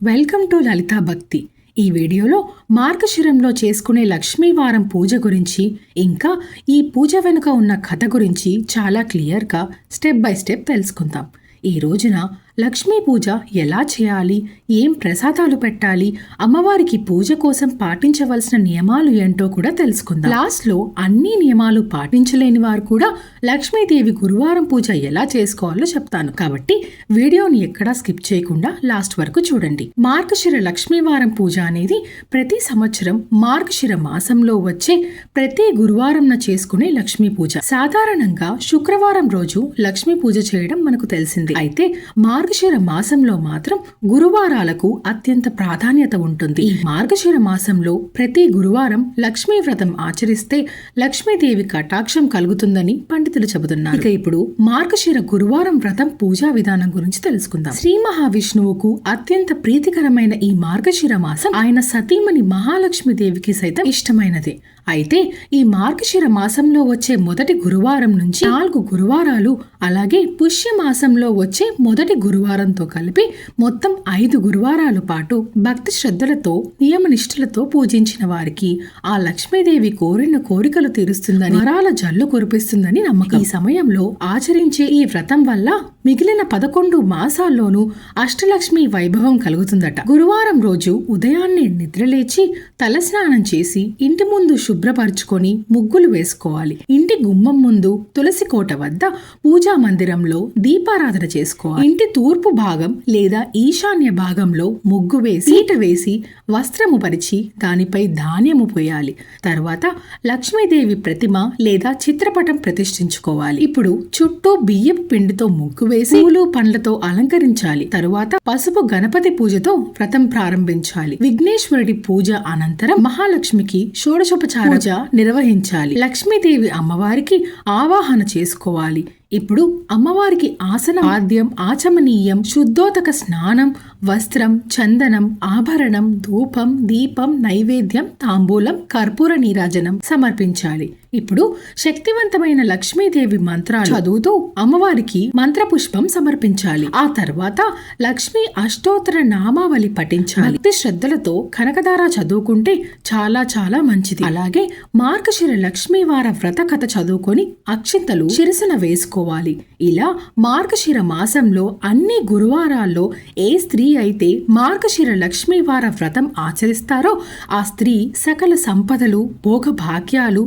Welcome to Lalitha భక్తి. ఈ వీడియోలో మార్గశిరంలో చేసుకునే లక్ష్మీవారం పూజ గురించి ఇంకా ఈ పూజ వెనుక ఉన్న కథ గురించి చాలా క్లియర్గా స్టెప్ బై స్టెప్ తెలుసుకుందాం. ఈ రోజున లక్ష్మీ పూజ ఎలా చేయాలి? ఏం ప్రసాదాలు పెట్టాలి? అమ్మవారికి పూజ కోసం పాటించవలసిన నియమాలు ఏంటో కూడా తెలుసుకుందాం. లాస్ట్లో అన్ని నియమాలు పాటించలేని వారు కూడా లక్ష్మీదేవి గురువారం పూజ ఎలా చేసుకోవాలో చెప్తాను. కాబట్టి వీడియోని ఎక్కడా స్కిప్ చేయకుండా లాస్ట్ వరకు చూడండి. మార్గశిర లక్ష్మీవారం పూజ అనేది ప్రతి సంవత్సరం మార్గశిర మాసంలో వచ్చే ప్రతి గురువారంన చేసుకునే లక్ష్మీ పూజ. సాధారణంగా శుక్రవారం రోజు లక్ష్మీ పూజ చేయడం మనకు తెలిసింది. అయితే మా మార్గశిర మాసంలో మాత్రం గురువారాలకు అత్యంత ప్రాధాన్యత ఉంటుంది. ఈ మార్గశిర మాసంలో ప్రతి గురువారం లక్ష్మీ వ్రతం ఆచరిస్తే లక్ష్మీదేవి కటాక్షం కలుగుతుందని పండితులు చెబుతున్నారు. ఇక ఇప్పుడు మార్గశిర గురువారం వ్రతం పూజా విధానం గురించి తెలుసుకుందాం. శ్రీ మహావిష్ణువుకు అత్యంత ప్రీతికరమైన ఈ మార్గశిర మాసం ఆయన సతీమణి మహాలక్ష్మీదేవికి సైతం ఇష్టమైనదే. అయితే ఈ మార్గశిర మాసంలో వచ్చే మొదటి గురువారం నుంచి నాలుగు గురువారాలు అలాగే పుష్య మాసంలో వచ్చే మొదటి గురువారంతో కలిపి మొత్తం ఐదు గురువారాల పాటు భక్తి శ్రద్ధలతో నియమనిష్ఠులతో పూజించిన వారికి ఆ లక్ష్మీదేవి కోరిన కోరికలు తీరుస్తుందని వరాల జల్లు కురిపిస్తుందని నమ్మకం. ఈ సమయంలో ఆచరించే ఈ వ్రతం వల్ల మిగిలిన పదకొండు మాసాల్లోనూ అష్టలక్ష్మి వైభవం కలుగుతుందట. గురువారం రోజు ఉదయాన్నే నిద్రలేచి తలస్నానం చేసి ఇంటి ముందు శుభ్రపరచుకొని ముగ్గులు వేసుకోవాలి. ఇంటి గుమ్మం ముందు తులసి కోట వద్ద పూజా మందిరంలో దీపారాధన చేసుకోవాలి. ఇంటి తూర్పు భాగం లేదా ఈశాన్య భాగంలో ముగ్గు వేసి ఈట వేసి వస్త్రము పరిచి దానిపై ధాన్యము పోయాలి. తర్వాత లక్ష్మీదేవి ప్రతిమ లేదా చిత్రపటం ప్రతిష్ఠించుకోవాలి. ఇప్పుడు చుట్టూ బియ్యపు పిండితో ముగ్గు వేసి పూలు పండ్లతో అలంకరించాలి. తరువాత పసుపు గణపతి పూజతో వ్రతం ప్రారంభించాలి. విఘ్నేశ్వరుడి పూజ అనంతరం మహాలక్ష్మికి షోడశోపచార పూజ నిర్వహించాలి. లక్ష్మీదేవి అమ్మవారికి ఆవాహన చేసుకోవాలి. ఇప్పుడు అమ్మవారికి ఆసన ఆద్యం ఆచమనీయం శుద్ధోదక స్నానం వస్త్రం చందనం ఆభరణం ధూపం దీపం నైవేద్యం తాంబూలం కర్పూర నీరాజనం సమర్పించాలి. ఇప్పుడు శక్తివంతమైన లక్ష్మీదేవి మంత్రాలు చదువుతూ అమ్మవారికి మంత్రపుష్పం సమర్పించాలి. ఆ తర్వాత లక్ష్మీ అష్టోత్తర నామావళి పఠించాలి. భక్తి శ్రద్ధలతో కనకదార చదువుకుంటే చాలా చాలా మంచిది. అలాగే మార్గశిర లక్ష్మీవార వ్రత కథ చదువుకొని అక్షింతలు శిరసన వేసుకోవాలి. ఇలా మార్గశిర మాసంలో అన్ని గురువారాల్లో ఏ స్త్రీ అయితే మార్గశిర లక్ష్మీవార వ్రతం ఆచరిస్తారో ఆ స్త్రీ సకల సంపదలు భోగభాగ్యాలు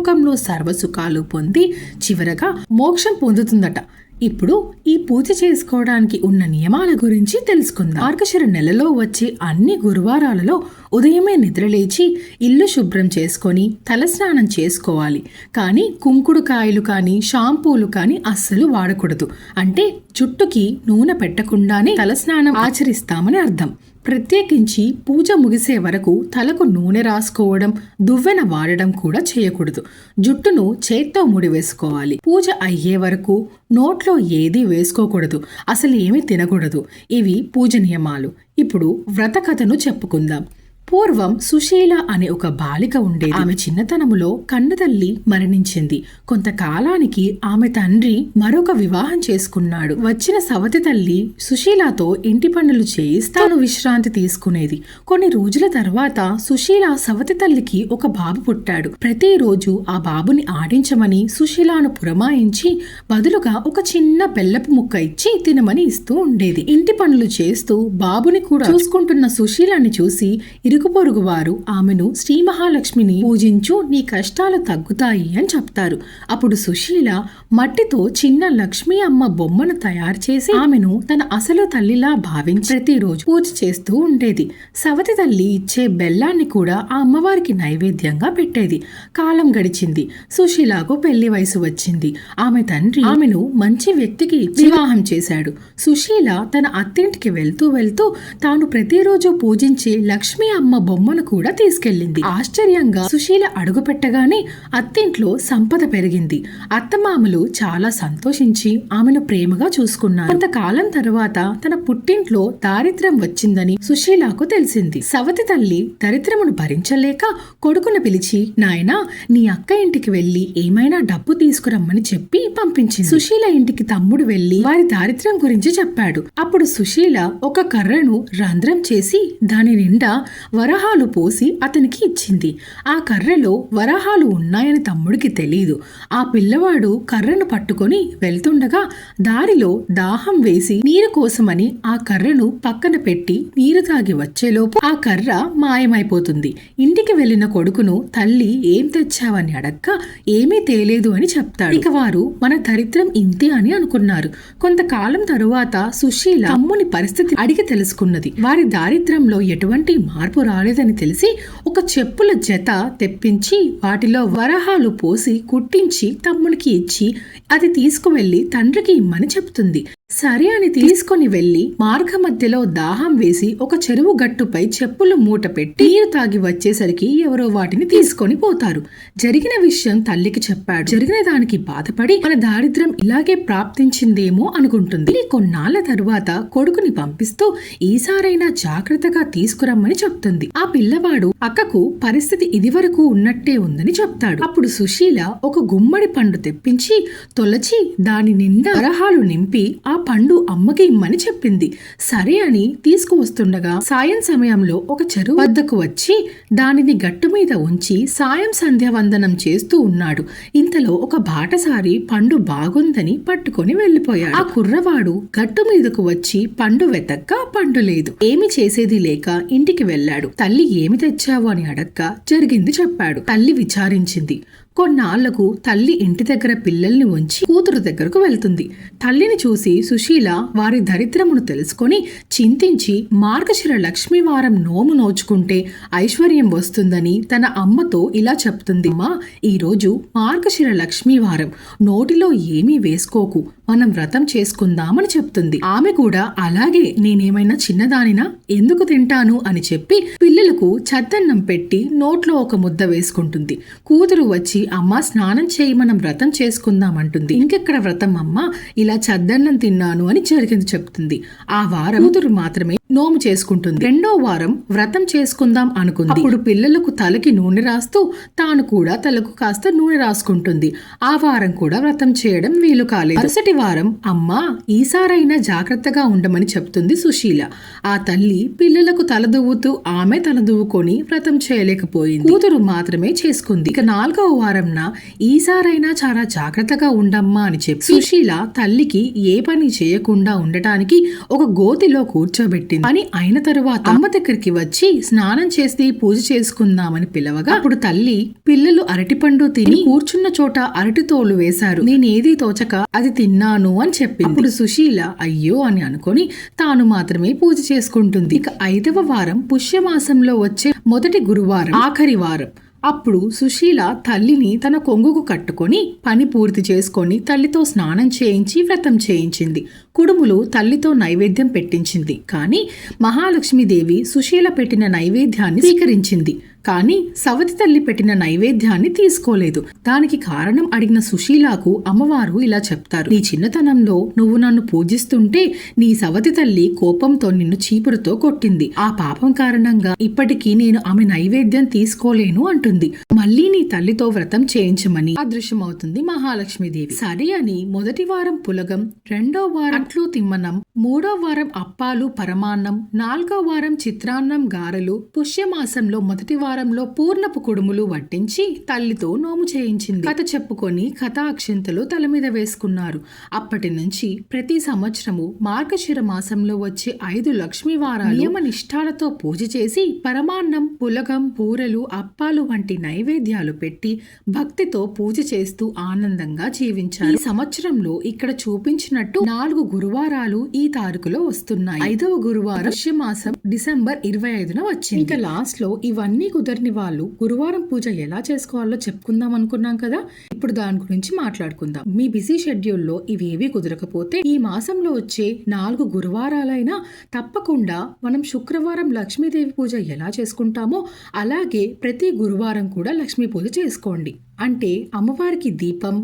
పరలోకంలో సర్వసుఖాలు పొంది చివరగా మోక్షం పొందుతుందట. ఇప్పుడు ఈ పూజ చేసుకోవడానికి ఉన్న నియమాల గురించి తెలుసుకుందాం. మార్గశిర నెలలో వచ్చే అన్ని గురువారాలలో ఉదయమే నిద్రలేచి ఇల్లు శుభ్రం చేసుకొని తలస్నానం చేసుకోవాలి. కానీ కుంకుడు కాయలు కానీ షాంపూలు కానీ అస్సలు వాడకూడదు. అంటే జుట్టుకి నూనె పెట్టకుండానే తలస్నానం ఆచరిస్తామని అర్థం. ప్రత్యేకించి పూజ ముగిసే వరకు తలకు నూనె రాసుకోవడం దువ్వెన వాడడం కూడా చేయకూడదు. జుట్టును చేత్తో ముడివేసుకోవాలి పూజ అయ్యే వరకు నోట్లో ఏది వేసుకోకూడదు. అసలు ఏమీ తినకూడదు. ఇవి పూజ నియమాలు. ఇప్పుడు వ్రత కథను చెప్పుకుందాం. పూర్వం సుశీల అనే ఒక బాలిక ఉండేది. ఆమె చిన్నతనములో కన్నతల్లి మరణించింది. కొంతకాలానికి ఆమె తండ్రి మరొక వివాహం చేసుకున్నాడు. వచ్చిన సవతి తల్లి సుశీలతో ఇంటి పనులు చేయిస్తాను విశ్రాంతి తీసుకునేది. కొన్ని రోజుల తర్వాత సుశీల సవతి తల్లికి ఒక బాబు పుట్టాడు. ప్రతిరోజు ఆ బాబుని ఆడించమని సుశీలాను పురమాయించి బదులుగా ఒక చిన్న బెల్లపు ముక్క ఇచ్చి తినమని ఇస్తూ ఉండేది. ఇంటి పనులు చేస్తూ బాబుని కూడా చూసుకుంటున్న సుశీలాన్ని చూసి ఇరుగు పొరుగు వారు ఆమెను శ్రీ మహాలక్ష్మిని పూజించు నీ కష్టాలు తగ్గుతాయి అని చెప్తారు. అప్పుడు సుశీల మట్టితో చిన్న లక్ష్మి అమ్మ బొమ్మను తయారు చేసి ఆమెను తన అసలు తల్లిలా భావించి ప్రతిరోజు పూజ చేస్తూ ఉండేది. సవతి తల్లి ఇచ్చే బెల్లాన్ని కూడా ఆ అమ్మవారికి నైవేద్యంగా పెట్టేది. కాలం గడిచింది. సుశీలకు పెళ్ళి వయసు వచ్చింది. ఆమె తండ్రి ఆమెను మంచి వ్యక్తికి వివాహం చేశాడు. సుశీల తన అత్తింటికి వెళ్తూ వెళ్తూ తాను ప్రతిరోజు పూజించే లక్ష్మీ అమ్మ అమ్మ బొమ్మను కూడా తీసుకెళ్ళింది. ఆశ్చర్యంగా సుశీల అడుగు పెట్టగానే అత్తింట్లో సంపద పెరిగింది. అత్తమామలు చాలా సంతోషించి ఆమెను ప్రేమగా చూసుకున్నారు. కొంతకాలం తరువాత తన పుట్టింట్లో దారిద్ర్యం వచ్చిందని సుశీలకు తెలిసింది. సవతి తల్లి దరిద్రమును భరించలేక కొడుకును పిలిచి నాయనా నీ అక్క ఇంటికి వెళ్ళి ఏమైనా డబ్బు తీసుకురమ్మని చెప్పి పంపించింది. సుశీల ఇంటికి తమ్ముడు వెళ్ళి వారి దారిద్ర్యం గురించి చెప్పాడు. అప్పుడు సుశీల ఒక కర్రను రంధ్రం చేసి దాని నిండా వరహాలు పోసి అతనికి ఇచ్చింది. ఆ కర్రలో వరహాలు ఉన్నాయని తమ్ముడికి తెలియదు ఆ పిల్లవాడు కర్రను పట్టుకొని వెళ్తుండగా దారిలో దాహం వేసి నీరు కోసమని ఆ కర్రను పక్కన పెట్టి నీరు తాగి వచ్చేలోపు ఆ కర్ర మాయమైపోతుంది. ఇంటికి వెళ్ళిన కొడుకును తల్లి ఏం తెచ్చావని అడక్క ఏమీ తేలేదు అని చెప్తాడు. ఇక వారు మన దరిద్రం ఇంతే అని అనుకున్నారు. కొంతకాలం తరువాత సుశీల అమ్ముని పరిస్థితి అడిగి తెలుసుకున్నది. వారి దారిద్రంలో ఎటువంటి మార్పు రాలేదని తెలిసి ఒక చెప్పుల జత తెప్పించి వాటిలో వరహాలు పోసి కుట్టించి తమ్ముడికి ఇచ్చి అది తీసుకువెళ్ళి తండ్రికి ఇమ్మని చెప్తుంది. సరే అని తీసుకొని వెళ్ళి మార్గ మధ్యలో దాహం వేసి ఒక చెరువు గట్టుపై చెప్పులు మూట పెట్టి నీరు తాగి వచ్చేసరికి ఎవరో వాటిని తీసుకొని పోతారు. జరిగిన విషయం తల్లికి చెప్పాడు. జరిగిన దానికి బాధపడి మన దారిద్ర్యం ఇలాగే ప్రాప్తించిందేమో అనుకుంటుంది. కొన్నాళ్ళ తరువాత కొడుకుని పంపిస్తూ ఈసారైనా జాగ్రత్తగా తీసుకురమ్మని చెప్తుంది. ఆ పిల్లవాడు అక్కకు పరిస్థితి ఇదివరకు ఉన్నట్టే ఉందని చెప్తాడు. అప్పుడు సుశీల ఒక గుమ్మడి పండు తెప్పించి తొలచి దాని నిండా వరహాలు నింపి ఆ పండు అమ్మకి ఇమ్మని చెప్పింది. సరే అని తీసుకువస్తుండగా సాయం సమయంలో ఒక చెరువు వద్దకు వచ్చి దానిని గట్టు మీద ఉంచి సాయం సంధ్యావందనం చేస్తూ ఉన్నాడు. ఇంతలో ఒక బాటసారి పండు బాగుందని పట్టుకొని వెళ్ళిపోయాడు ఆ కుర్రవాడు గట్టు మీదకు వచ్చి పండు వెతక్క పండు లేదు. ఏమి చేసేది లేక ఇంటికి వెళ్ళాడు. తల్లి ఏమి తెచ్చావు అని అడక్క జరిగింది చెప్పాడు. తల్లి విచారించింది. కొన్నాళ్ళకు తల్లి ఇంటి దగ్గర పిల్లల్ని ఉంచి కూతురు దగ్గరకు వెళ్తుంది. తల్లిని చూసి సుశీల వారి దరిద్రమును తెలుసుకొని చింతించి మార్గశిర లక్ష్మీవారం నోము నోచుకుంటే ఐశ్వర్యం వస్తుందని తన అమ్మతో ఇలా చెప్తుంది. అమ్మా ఈరోజు మార్గశిర లక్ష్మీవారం. నోటిలో ఏమీ వేసుకోకు. మనం వ్రతం చేసుకుందామని చెప్తుంది. ఆమె కూడా అలాగే నేనేమైనా చిన్నదానినా? ఎందుకు తింటాను? అని చెప్పి పిల్లలకు చద్దన్నం పెట్టి నోట్లో ఒక ముద్ద వేసుకుంటుంది. కూతురు వచ్చి అమ్మ స్నానం చేయి మనం వ్రతం చేసుకుందామంటుంది ఇంకెక్కడ వ్రతం అమ్మ? ఇలా చద్దన్నం తిన్నాను అని జరిగింది చెప్తుంది. ఆ వారం కూతురు మాత్రమే నోము చేసుకుంటుంది. రెండో వారం వ్రతం చేసుకుందాం అనుకుంది. అప్పుడు పిల్లలకు తలకి నూనె రాస్తూ తాను కూడా తలకు కాస్త నూనె రాసుకుంటుంది. ఆ వారం కూడా వ్రతం చేయడం వీలు కాలేదు. మరుసటి వారం అమ్మా ఈసారైనా జాగ్రత్తగా ఉండమని చెప్తుంది సుశీల. ఆ తల్లి పిల్లలకు తలదువ్వుతూ ఆమె తలదువ్వుకొని వ్రతం చేయలేకపోయింది. కూతురు మాత్రమే చేసుకుంది. ఇక నాలుగవ వారంన ఈసారైనా చాలా జాగ్రత్తగా ఉండమ్మా అని చెప్పి సుశీల తల్లికి ఏ పని చేయకుండా ఉండటానికి ఒక గోతిలో కూర్చోబెట్టింది. అని అయిన తరువాత అమ్మ దగ్గరికి వచ్చి స్నానం చేసి పూజ చేసుకుందామని పిలవగా అప్పుడు తల్లి పిల్లలు అరటిపండు తిని కూర్చున్న చోట అరటి తోలు వేశారు. నేనేది తోచక అది తిన్నాను అని చెప్పింది. అప్పుడు సుశీల అయ్యో అని అనుకొని తాను మాత్రమే పూజ చేసుకుంటుంది. ఇక ఐదవ వారం పుష్యమాసంలో వచ్చే మొదటి గురువారం ఆఖరి వారం. అప్పుడు సుశీల తల్లిని తన కొంగుకు కట్టుకొని పని పూర్తి చేసుకొని తల్లితో స్నానం చేయించి వ్రతం చేయించింది. కుడుములు తల్లితో నైవేద్యం పెట్టించింది. కానీ మహాలక్ష్మీదేవి సుశీల పెట్టిన నైవేద్యాన్ని స్వీకరించింది. కానీ సవతి తల్లి పెట్టిన నైవేద్యాన్ని తీసుకోలేదు. దానికి కారణం అడిగిన సుశీలాకు అమ్మవారు ఇలా చెప్తారు. నీ చిన్నతనంలో నువ్వు నన్ను పూజిస్తుంటే నీ సవతి తల్లి కోపంతో నిన్ను చీపురుతో కొట్టింది. ఆ పాపం కారణంగా ఇప్పటికీ నేను ఆమె నైవేద్యం తీసుకోలేను అంటుంది. మళ్ళీ నీ తల్లితో వ్రతం చేయించమని అదృశ్యమవుతుంది మహాలక్ష్మీదేవి. సరే అని మొదటి వారం పులగం రెండో వారం అట్లు తిమ్మనం మూడో వారం అప్పాలు పరమాన్నం నాలుగో వారం చిత్రాన్నం గారెలు పుష్యమాసంలో మొదటి వారం వారంలో పూర్ణపు కుడుములు వడ్డించి తల్లితో నోము చేయించింది. కథ చెప్పుకొని కథ అక్షింతలు తల మీద వేసుకున్నారు. అప్పటి నుంచి ప్రతి సంవత్సరము మార్గశిర మాసంలో వచ్చే ఐదు లక్ష్మీ వారాలు నియమ నిష్ఠాలతో పూజ చేసి పరమాన్నం పులగం పూరలు అప్పాలు వంటి నైవేద్యాలు పెట్టి భక్తితో పూజ చేస్తూ ఆనందంగా జీవించారు. ఈ సంవత్సరంలో ఇక్కడ చూపించినట్టు నాలుగు గురువారాలు ఈ తారీఖులో వస్తున్నాయి. ఐదవ గురువారం మాసం డిసెంబర్ ఇరవై ఐదున వచ్చింది. ఇంకా లాస్ట్లో ఇవన్నీ కుదరని వాళ్ళు గురువారం పూజ ఎలా చేసుకోవాలో చెప్పుకుందాం అనుకున్నాం కదా? ఇప్పుడు దాని గురించి మాట్లాడుకుందాం. మీ బిజీ షెడ్యూల్లో ఇవేవి కుదరకపోతే ఈ మాసంలో వచ్చే నాలుగు గురువారాలైనా తప్పకుండా మనం శుక్రవారం లక్ష్మీదేవి పూజ ఎలా చేసుకుంటామో అలాగే ప్రతి గురువారం కూడా లక్ష్మీ పూజ చేసుకోండి. అంటే అమ్మవారికి దీపం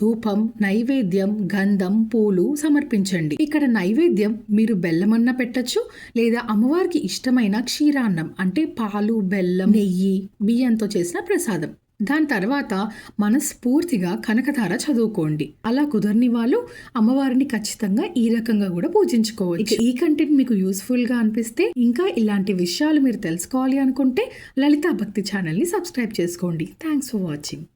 ధూపం నైవేద్యం గంధం పూలు సమర్పించండి. ఇక్కడ నైవేద్యం మీరు బెల్లమన్న పెట్టచ్చు లేదా అమ్మవారికి ఇష్టమైన క్షీరాన్నం అంటే పాలు బెల్లం నెయ్యి బియ్యంతో చేసిన ప్రసాదం. దాని తర్వాత మనస్ఫూర్తిగా కనకధార చదువుకోండి. అలా కుదరని వాళ్ళు అమ్మవారిని ఖచ్చితంగా ఈ రకంగా కూడా పూజించుకోవచ్చు. ఈ కంటెంట్ మీకు యూస్ఫుల్గా అనిపిస్తే ఇంకా ఇలాంటి విషయాలు మీరు తెలుసుకోవాలి అనుకుంటే లలితా భక్తి ఛానల్ని సబ్స్క్రైబ్ చేసుకోండి. Thanks for watching.